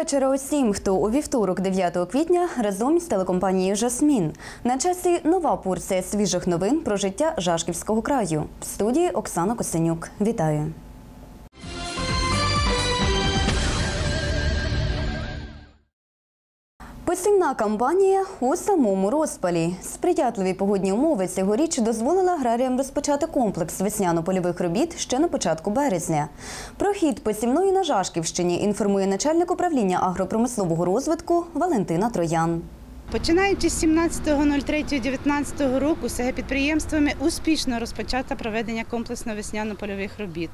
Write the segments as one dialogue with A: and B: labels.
A: Вечора усім, хто у вівторок, 9 квітня, разом із телекомпанією Жасмін. На часі нова порція свіжих новин про життя Жашківського краю. В студії Оксана Косенюк. Вітаю. Посівна кампанія у самому розпалі. Сприятливі погодні умови цьогоріч дозволили аграріям розпочати комплекс весняно-польових робіт ще на початку березня. Про хід посівної на Жашківщині інформує начальник управління агропромислового розвитку Валентина Троян.
B: Починаючи з 17.03.19 року, СГ підприємствами успішно розпочато проведення комплексно весняно-польових робіт.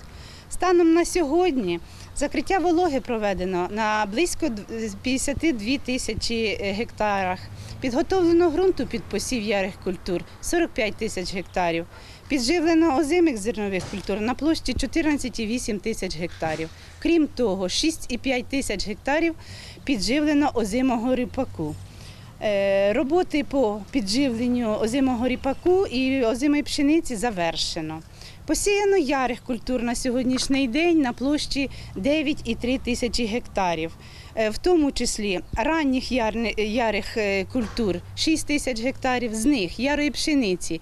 B: Станом на сьогодні закриття вологи проведено на близько 52 тисячі гектарах. Підготовлено ґрунту під посів ярих культур 45 тисяч гектарів. Підживлено озимих зернових культур на площі 14,8 тисяч гектарів. Крім того, 6,5 тисяч гектарів підживлено озимого ріпаку. Е, Роботи по підживленню озимого ріпаку і озимої пшениці завершено. Посіяно ярих культур на сьогоднішній день на площі 9,3 тисячі гектарів, Е, в тому числі ранніх ярни- ярих е, культур 6 тисяч гектарів, з них ярої пшениці. е,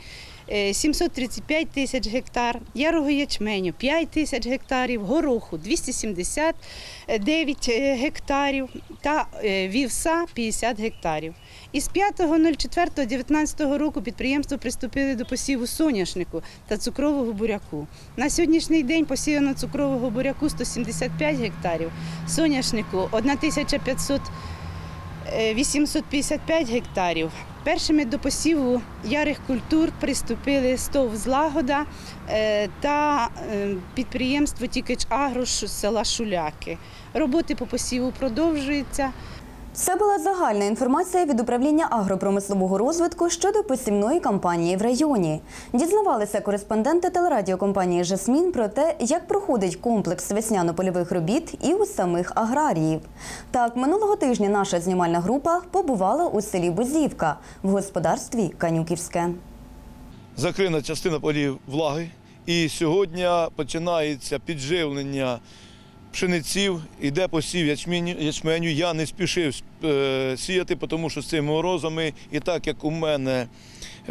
B: 735 тисяч гектар, ярого ячменю 5 тисяч гектарів, гороху 279 е, гектарів та е, вівса 50 гектарів. Із 5.04.19 року підприємство приступили до посіву соняшнику та цукрового буряку. На сьогоднішній день посіяно цукрового буряку 175 гектарів, соняшнику 1500 е, 855 гектарів. Першими до посіву ярих культур приступили СТОВ Злагода е, та е, підприємство Тікич Агрош села Шуляки. Роботи по посіву продовжуються.
A: Це була загальна інформація від управління агропромислового розвитку щодо посівної кампанії в районі. Дізнавалися кореспонденти телерадіокомпанії Жасмін про те, як проходить комплекс весняно-польових робіт і у самих аграріїв. Так, минулого тижня наша знімальна група побувала у селі Бузівка в господарстві Канюківське.
C: закрита частина полів влаги. І сьогодні починається підживлення пшениців, іде посів ячменю. Я не спішив е, сіяти, тому що з цими морозами, і так як у мене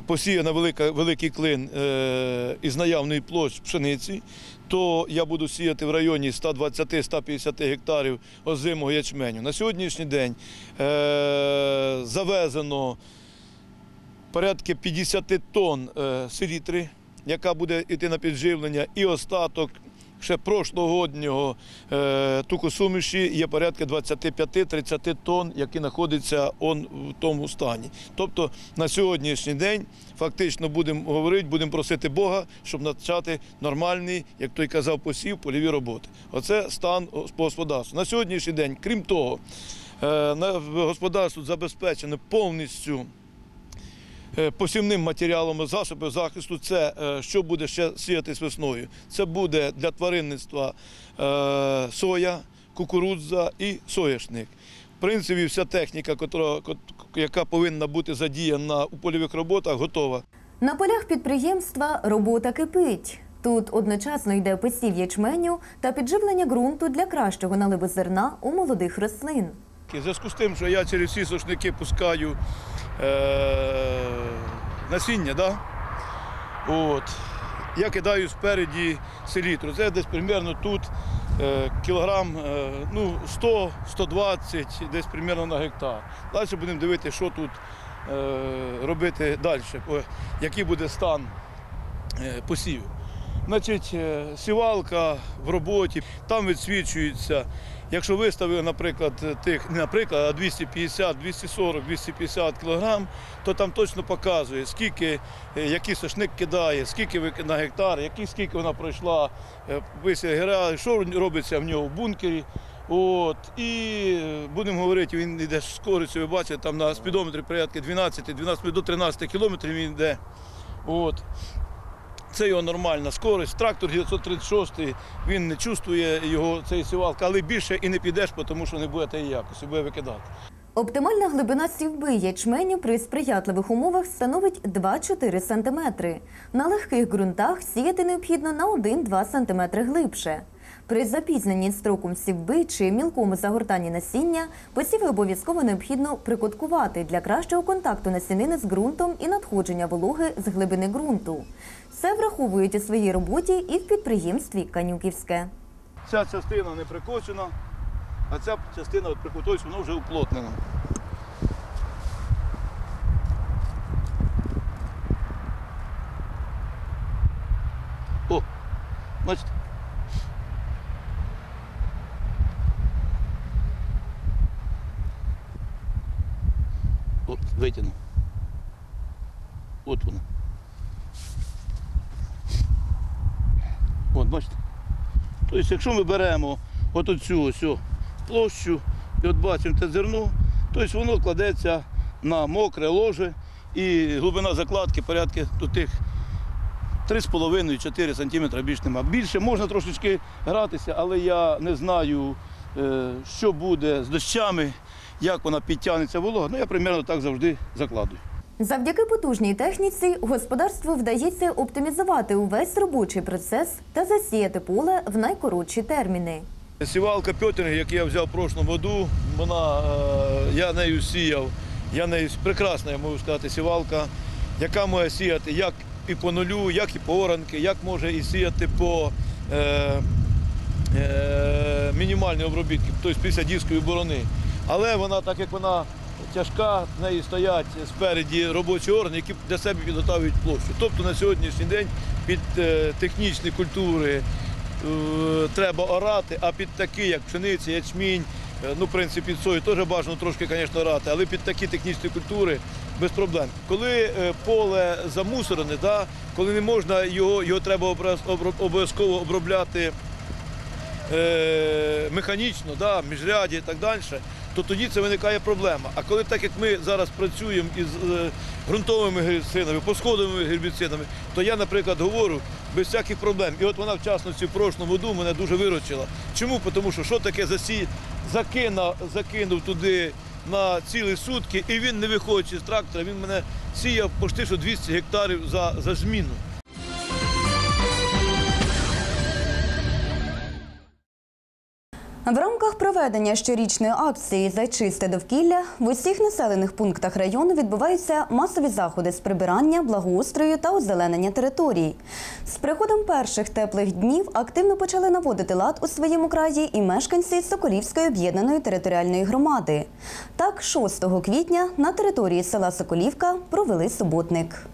C: посіяна велика, великий клин е, із наявної площ пшениці, то я буду сіяти в районі 120-150 гектарів озимого ячменю. На сьогоднішній день е, завезено порядки 50 тонн селітри, яка буде йти на підживлення, і остаток ще прошлогоднього е, тукосуміші є порядка 25-30 тонн, які знаходяться в тому стані. Тобто на сьогоднішній день фактично будемо говорити, будемо просити Бога, щоб почати нормальний, як той казав, посів, польові роботи. Оце стан по господарству. На сьогоднішній день, крім того, е, на господарству забезпечено повністю посівним матеріалом засобів захисту. Це е, що буде ще сіятись весною. Це буде для тваринництва е, соя, кукурудза і соняшник. В принципі, вся техніка, яка повинна бути задіяна у польових роботах, готова.
A: На полях підприємства робота кипить. Тут одночасно йде посів ячменю та підживлення ґрунту для кращого наливу зерна у молодих рослин.
C: В зв'язку з тим, що я через ці сушники пускаю е, насіння, да? От. я кидаю спереді селітру. Це десь примерно тут е, кілограм е, ну, 100-120, десь примерно на гектар. Далі будемо дивитися, що тут е, робити далі, який буде стан е, посівів. Значить, е, сівалка в роботі, там відсвічується. Якщо виставили, наприклад, тих, не наприклад, а 250, 240, 250 кілограм, то там точно показує, скільки, е, який сошник кидає, скільки на гектар, які, скільки вона пройшла, е, що робиться в нього в бункері. От, і е, будемо говорити, він йде з скоростю, ви бачите, там на спідометрі порядки 12, 12 до 13 кілометрів він йде. От. Це його нормальна скорость. Трактор 936, він не чувствує його цей сівалка, але більше і не підеш, тому що не буде тієї якості, буде викидати.
A: Оптимальна глибина сівби ячменю при сприятливих умовах становить 2-4 см. На легких ґрунтах сіяти необхідно на 1-2 см глибше. При запізненні строком сівби чи мілкому загортанні насіння посіви обов'язково необхідно прикуткувати для кращого контакту насінини з ґрунтом і надходження вологи з глибини ґрунту. Це враховують у своїй роботі і в підприємстві Канюківське.
C: Ця частина не прикочена, а ця частина прикутується, вона вже уплотнена. О, бачите? От, витягну. От вона. От, бачите? Тобто, якщо ми беремо от оцю ось площу і от бачимо те зерно, тобто воно кладеться на мокре ложе і глибина закладки порядки до тих 3,5-4 см більш нема. Більше можна трошечки гратися, але я не знаю, що буде з дощами, як вона підтягнеться волога. Ну я примерно так завжди закладую.
A: Завдяки потужній техніці господарству вдається оптимізувати увесь робочий процес та засіяти поле в найкоротші терміни.
C: Сівалка Пьотінг, яку я взяв в прошлому году, вона, е, я нею сіяв, я нею прекрасна, я можу сказати, сівалка, яка може сіяти як і по нулю, як і по оранки, як може і сіяти по е, е, мінімальній обробітки, тобто після дійської борони. Але вона, так як вона тяжка, в неї стоять спереді робочі органи, які для себе підготовлюють площу. Тобто на сьогоднішній день під е, технічні культури е, треба орати, а під такі, як пшениця, ячмінь, ну, в принципі, сою теж бажано трошки, звісно, орати, але під такі технічні культури без проблем. Коли поле замусорене, да, коли не можна, його, його треба обов'язково обробляти е, механічно, да, міжряді і так далі, то тоді це виникає проблема. А коли так як ми зараз працюємо із е, ґрунтовими гербіцидами, посходовими гербіцидами, то я, наприклад, говорю без всяких проблем. І от вона, в частності, в прошлому году мене дуже виручила. Чому? Тому що що таке засій, закинув, закинув туди на цілі сутки, і він не виходячи з трактора, він мене сіяв почти що 200 гектарів за, за зміну.
A: В рамках проведення щорічної акції за чисте довкілля в усіх населених пунктах району відбуваються масові заходи з прибирання, благоустрою та озеленення територій. З приходом перших теплих днів активно почали наводити лад у своєму краї і мешканці Соколівської об'єднаної територіальної громади. Так, 6 квітня на території села Соколівка провели суботник.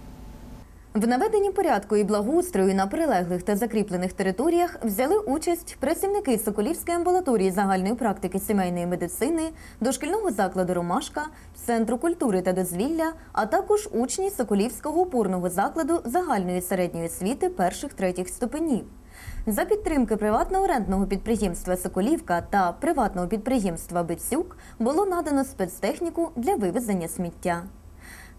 A: В наведенні порядку і благоустрою на прилеглих та закріплених територіях взяли участь працівники Соколівської амбулаторії загальної практики сімейної медицини, дошкільного закладу Ромашка, Центру культури та дозвілля, а також учні Соколівського опорного закладу загальної середньої освіти перших третіх ступенів. За підтримки приватного рентного підприємства Соколівка та приватного підприємства Бицюк було надано спецтехніку для вивезення сміття.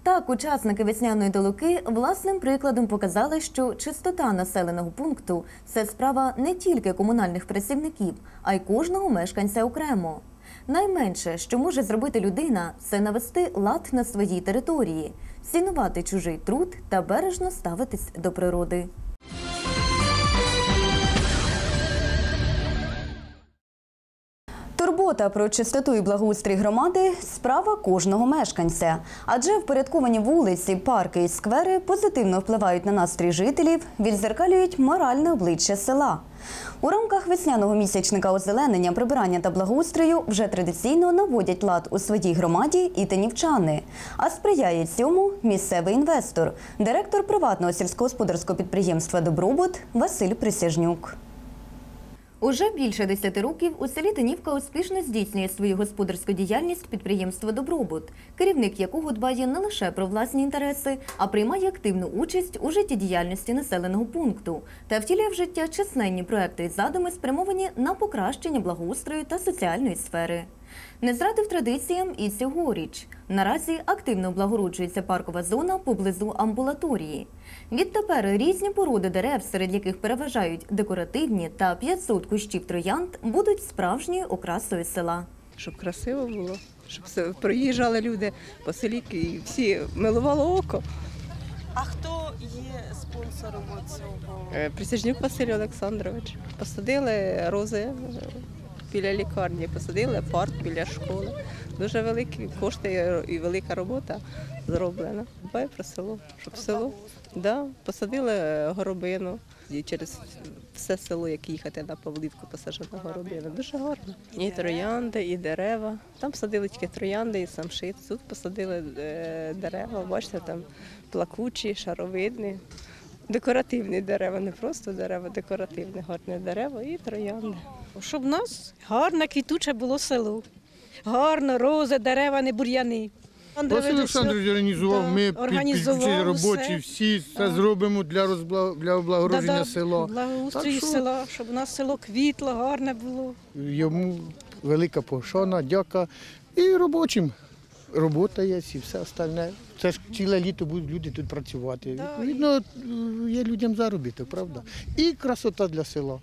A: Так, учасники весняної долуки власним прикладом показали, що чистота населеного пункту це справа не тільки комунальних працівників, а й кожного мешканця окремо. Найменше, що може зробити людина, це навести лад на своїй території, цінувати чужий труд та бережно ставитись до природи. Турбота про чистоту і благоустрій громади справа кожного мешканця. Адже впорядковані вулиці, парки і сквери позитивно впливають на настрій жителів, відзеркалюють моральне обличчя села. У рамках весняного місячника озеленення, прибирання та благоустрою вже традиційно наводять лад у своїй громаді і тенівчани. А сприяє цьому місцевий інвестор, директор приватного сільськогосподарського підприємства Добробут Василь Присяжнюк. Уже більше 10 років у селі Тинівка успішно здійснює свою господарську діяльність підприємство Добробут, керівник якого дбає не лише про власні інтереси, а приймає активну участь у життєдіяльності населеного пункту та втілює в життя численні проекти і задуми, спрямовані на покращення благоустрою та соціальної сфери. Не зрадив традиціям і цьогоріч. Наразі активно облагороджується паркова зона поблизу амбулаторії. Відтепер різні породи дерев, серед яких переважають декоративні та 500 кущів троянд, будуть справжньою окрасою села.
D: щоб красиво було, щоб все- проїжджали люди по селі і всі милувало око.
E: А хто є спонсором цього?
D: Е, Присяжнюк Василь Олександрович. Посадили рози біля лікарні, посадили парк біля школи. Дуже великі кошти і велика робота зроблена. Дбає про село, щоб село. Да, посадили горобину. І через все село, як їхати на Павлівку, посаджена горобина. Дуже гарно. І троянди, і дерева. Там садили тільки троянди і самшит. Тут посадили е, дерева, бачите, там плакучі, шаровидні. Декоративні дерева, не просто дерева, декоративні, гарні дерева і троянди.
F: Щоб в нас гарне квітуче було село. Гарно, рози, дерева, не бур'яни.
G: Василь Олександрович організував,
F: Да,
G: ми
F: організував
G: підключили робочі,
F: все.
G: всі все
F: Так.
G: зробимо для розбла... для облагородження
F: Да-да,
G: села.
F: Благоустрій
G: що-
F: села, щоб у нас село квітло, гарне було.
G: Йому велика пошана, дяка. І робочим. Робота є і все остальне. Це ж ціле літо будуть люди тут працювати. Відповідно, є людям заробіток, правда? І красота для села.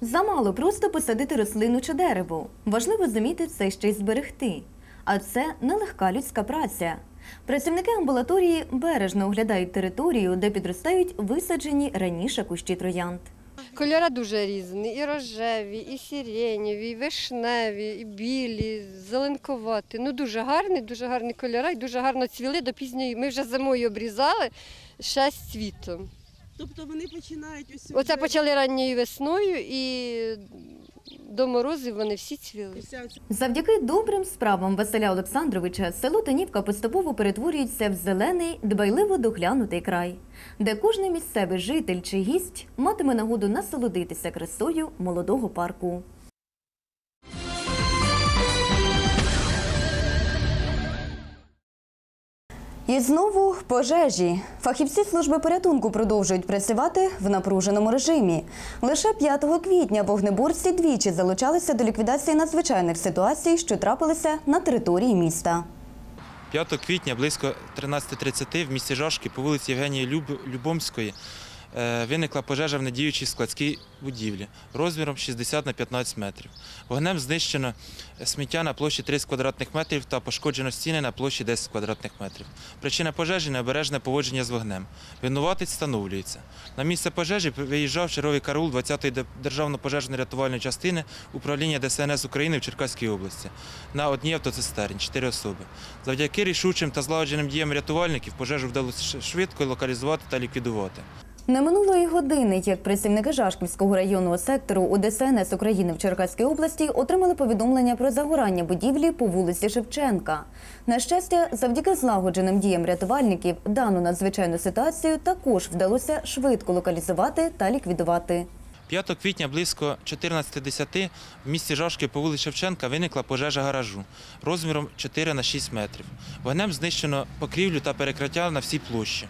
A: Замало просто посадити рослину чи дерево. Важливо зуміти це ще й зберегти. А це нелегка людська праця. Працівники амбулаторії бережно оглядають територію, де підростають висаджені раніше кущі троянд.
H: Кольори дуже різні, і рожеві, і сиренєві, і вишневі, і білі, зеленкуваті. Ну дуже гарні, дуже гарні кольори, і дуже гарно цвіли до пізньої. Ми вже зимою обрізали ще з цвітом.
E: Тобто вони починають ось
H: Оце почали ранньою весною і до морозів вони всі цвіли.
A: Завдяки добрим справам Василя Олександровича село Танівка поступово перетворюється в зелений, дбайливо доглянутий край, де кожний місцевий житель чи гість матиме нагоду насолодитися красою молодого парку. І знову пожежі. Фахівці служби порятунку продовжують працювати в напруженому режимі. Лише 5 квітня вогнеборці двічі залучалися до ліквідації надзвичайних ситуацій, що трапилися на території міста.
I: 5 квітня близько 13.30 в місті Жашки по вулиці Євгенії Люб- Любомської виникла пожежа в недіючій складській будівлі розміром 60 на 15 метрів. Вогнем знищено сміття на площі 30 квадратних метрів та пошкоджено стіни на площі 10 квадратних метрів. Причина пожежі необережне поводження з вогнем. Винуватець встановлюється. На місце пожежі виїжджав черговий караул 20-ї державно-пожежної рятувальної частини управління ДСНС України в Черкаській області на одній автоцистерні 4 особи. Завдяки рішучим та злагодженим діям рятувальників пожежу вдалося швидко локалізувати та ліквідувати.
A: Не минулої години, як працівники Жашківського районного сектору у ДСНС України в Черкаській області отримали повідомлення про загорання будівлі по вулиці Шевченка. На щастя, завдяки злагодженим діям рятувальників дану надзвичайну ситуацію також вдалося швидко локалізувати та ліквідувати.
I: 5 квітня близько 14.10 в місті Жашки по вулиці Шевченка виникла пожежа гаражу розміром 4 на 6 метрів. Вогнем знищено покрівлю та перекриття на всій площі.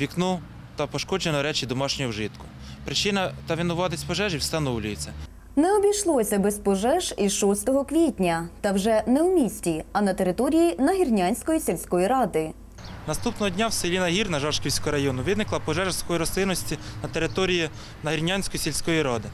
I: Вікно та пошкоджено речі домашнього вжитку. Причина та винуватець пожежі встановлюється.
A: Не обійшлося без пожеж і 6 квітня, та вже не у місті, а на території Нагірнянської сільської ради.
I: Наступного дня в селі Нагірна Жашківського району виникла пожежа сухої рослинності на території Нагірнянської сільської ради.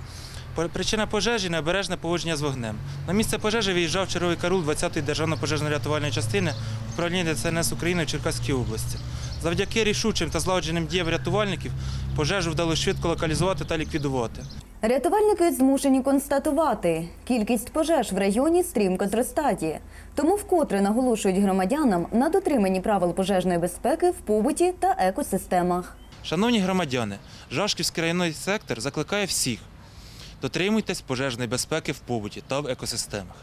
I: Причина пожежі необережне поводження з вогнем. На місце пожежі виїжджав черговий карул 20-ї державної пожежно-рятувальної частини управління ДСНС України в Черкаській області. Завдяки рішучим та злагодженим діям рятувальників пожежу вдалося швидко локалізувати та ліквідувати.
A: Рятувальники змушені констатувати, кількість пожеж в районі стрімко зростає. Тому вкотре наголошують громадянам на дотриманні правил пожежної безпеки в побуті та екосистемах.
I: Шановні громадяни, Жашківський районний сектор закликає всіх дотримуйтесь пожежної безпеки в побуті та в екосистемах.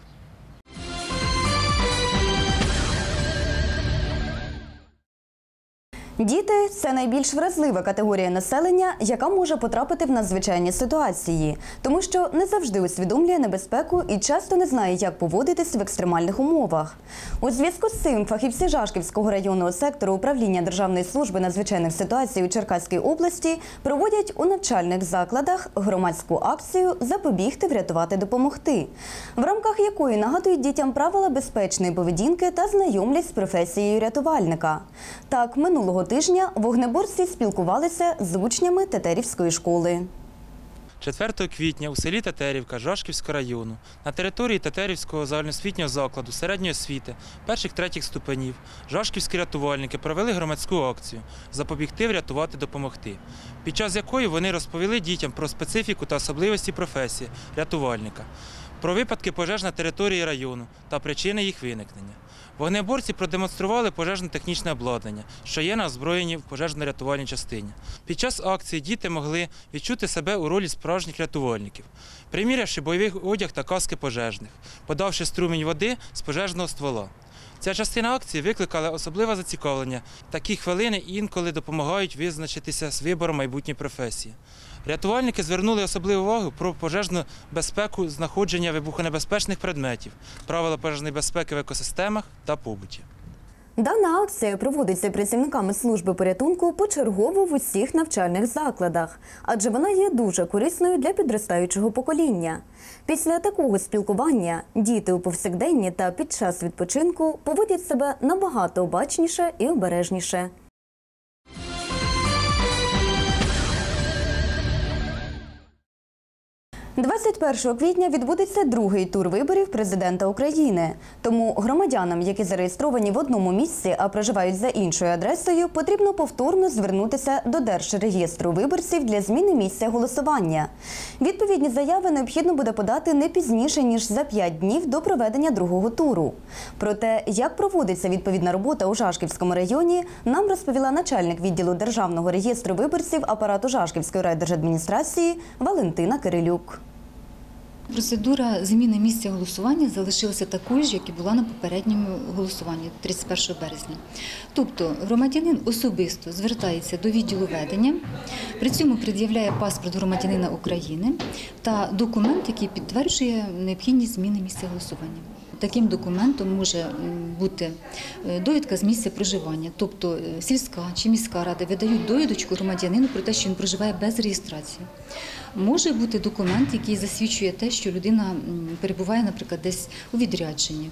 A: Діти це найбільш вразлива категорія населення, яка може потрапити в надзвичайні ситуації, тому що не завжди усвідомлює небезпеку і часто не знає, як поводитись в екстремальних умовах. У зв'язку з цим фахівці Жашківського районного сектору управління Державної служби надзвичайних ситуацій у Черкаській області проводять у навчальних закладах громадську акцію Запобігти, врятувати, допомогти, в рамках якої нагадують дітям правила безпечної поведінки та знайомлять з професією рятувальника. Так, минулого тижня вогнеборці спілкувалися з учнями Тетерівської школи.
I: 4 квітня у селі Тетерівка Жашківського району на території Тетерівського загальноосвітнього закладу середньої освіти перших третіх ступенів жашківські рятувальники провели громадську акцію Запобігти, врятувати, допомогти, під час якої вони розповіли дітям про специфіку та особливості професії рятувальника, про випадки пожеж на території району та причини їх виникнення. Вогнеборці продемонстрували пожежно-технічне обладнання, що є на озброєнні в пожежно-рятувальній частині. Під час акції діти могли відчути себе у ролі справжніх рятувальників, примірявши бойовий одяг та каски пожежних, подавши струмінь води з пожежного ствола. Ця частина акції викликала особливе зацікавлення. Такі хвилини інколи допомагають визначитися з вибором майбутньої професії. Рятувальники звернули особливу увагу про пожежну безпеку знаходження вибухонебезпечних предметів, правила пожежної безпеки в екосистемах та побуті.
A: Дана акція проводиться працівниками служби порятунку почергово в усіх навчальних закладах, адже вона є дуже корисною для підростаючого покоління. Після такого спілкування діти у повсякденні та під час відпочинку поводять себе набагато обачніше і обережніше. 21 квітня відбудеться другий тур виборів президента України. Тому громадянам, які зареєстровані в одному місці, а проживають за іншою адресою, потрібно повторно звернутися до Держреєстру виборців для зміни місця голосування. Відповідні заяви необхідно буде подати не пізніше ніж за 5 днів до проведення другого туру. Про те, як проводиться відповідна робота у Жашківському районі, нам розповіла начальник відділу Державного реєстру виборців апарату Жашківської райдержадміністрації Валентина Кирилюк.
J: Процедура зміни місця голосування залишилася такою ж, як і була на попередньому голосуванні 31 березня. Тобто громадянин особисто звертається до відділу ведення, при цьому пред'являє паспорт громадянина України та документ, який підтверджує необхідність зміни місця голосування. Таким документом може бути е, довідка з місця проживання, тобто е, сільська чи міська рада видають довідочку громадянину про те, що він проживає без реєстрації. Може бути документ, який засвідчує те, що людина перебуває, наприклад, десь у відрядженні.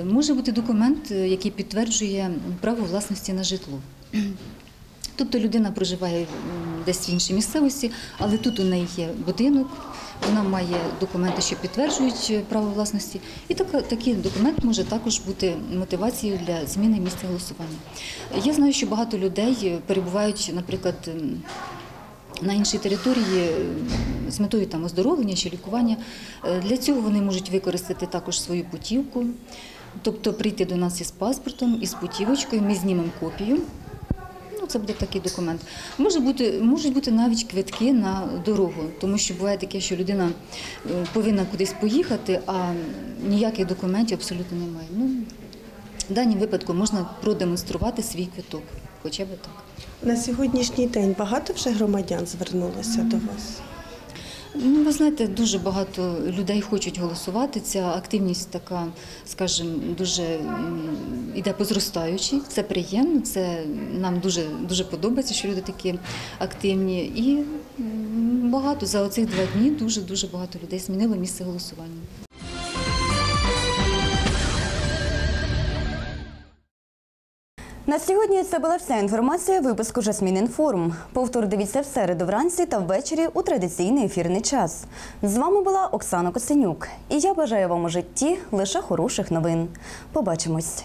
J: Е, Може бути документ, який підтверджує право власності на житло. Тобто людина проживає десь в іншій місцевості, але тут у неї є будинок, вона має документи, що підтверджують е, право власності, і така, такий документ може також бути мотивацією для зміни місця голосування. Я знаю, що багато людей е, перебувають, наприклад, на іншій території е, з метою там оздоровлення чи лікування. Для цього вони можуть використати також свою путівку, тобто прийти до нас із паспортом, із путівочкою, ми знімемо копію. Це буде такий документ. Може бути, можуть бути навіть квитки на дорогу, тому що буває таке, що людина е, повинна кудись поїхати, а ніяких документів абсолютно немає. Ну, в даному випадку можна продемонструвати свій квиток, хоча б так.
E: На сьогоднішній день багато вже громадян звернулося до вас.
J: Ну, ви знаєте, дуже багато людей хочуть голосувати. Ця активність така, скажімо, дуже йде по зростаючій. Це приємно, це нам дуже, дуже подобається, що люди такі активні. І багато за оцих два дні дуже дуже багато людей змінило місце голосування.
A: На сьогодні це була вся інформація випуску Жасмін Інформ. Повтор дивіться в середу вранці та ввечері у традиційний ефірний час. З вами була Оксана Косенюк. І я бажаю вам у житті лише хороших новин. Побачимось.